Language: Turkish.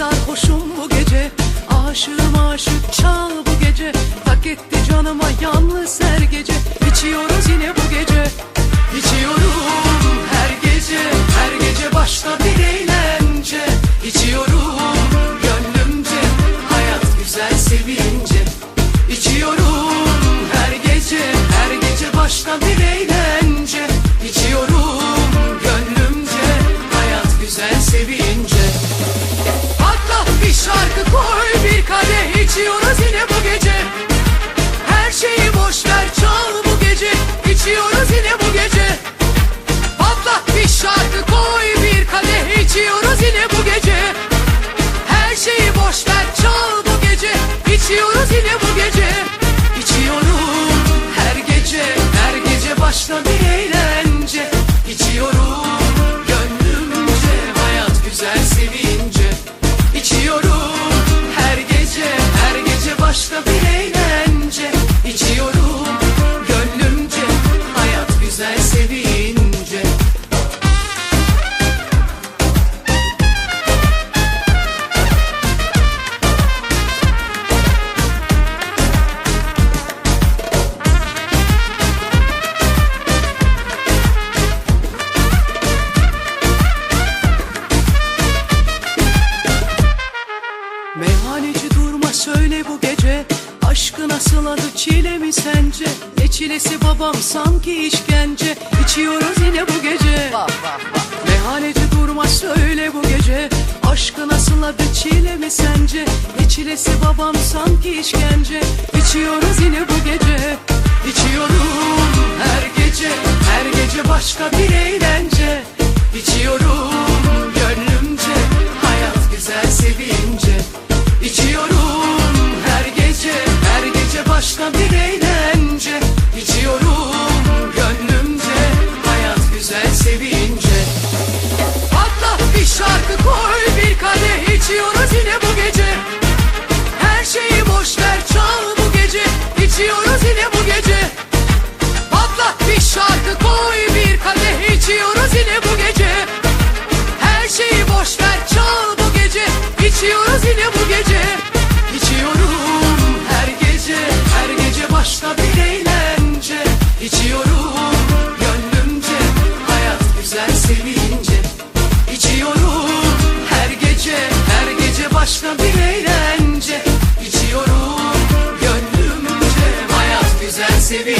sarhoşum bu gece Aşığım aşık çal bu gece. Tak etti canıma yalnız her gece. İçiyoruz yine bu gece. İçiyorum her gece Her gece başka bir eğlence. İçiyorum gönlümce Hayat güzel sevince. İçiyorum her gece Her gece başka bir eğlence nasıl adı çile mi sence? Ne çilesi babam sanki işkence? İçiyoruz yine bu gece. Meyhaneci durma söyle bu gece. Aşkı nasıl adı çile mi sence? Ne çilesi babam sanki işkence? İçiyoruz yine bu gece. İçiyorum her gece. Her gece başka bir eğlence. İçiyorum eğlence içiyorum gönlümce. Hayat güzel sevince içiyorum. Her gece her gece başka bir eğlence. İçiyorum gönlümce. Hayat güzel sevince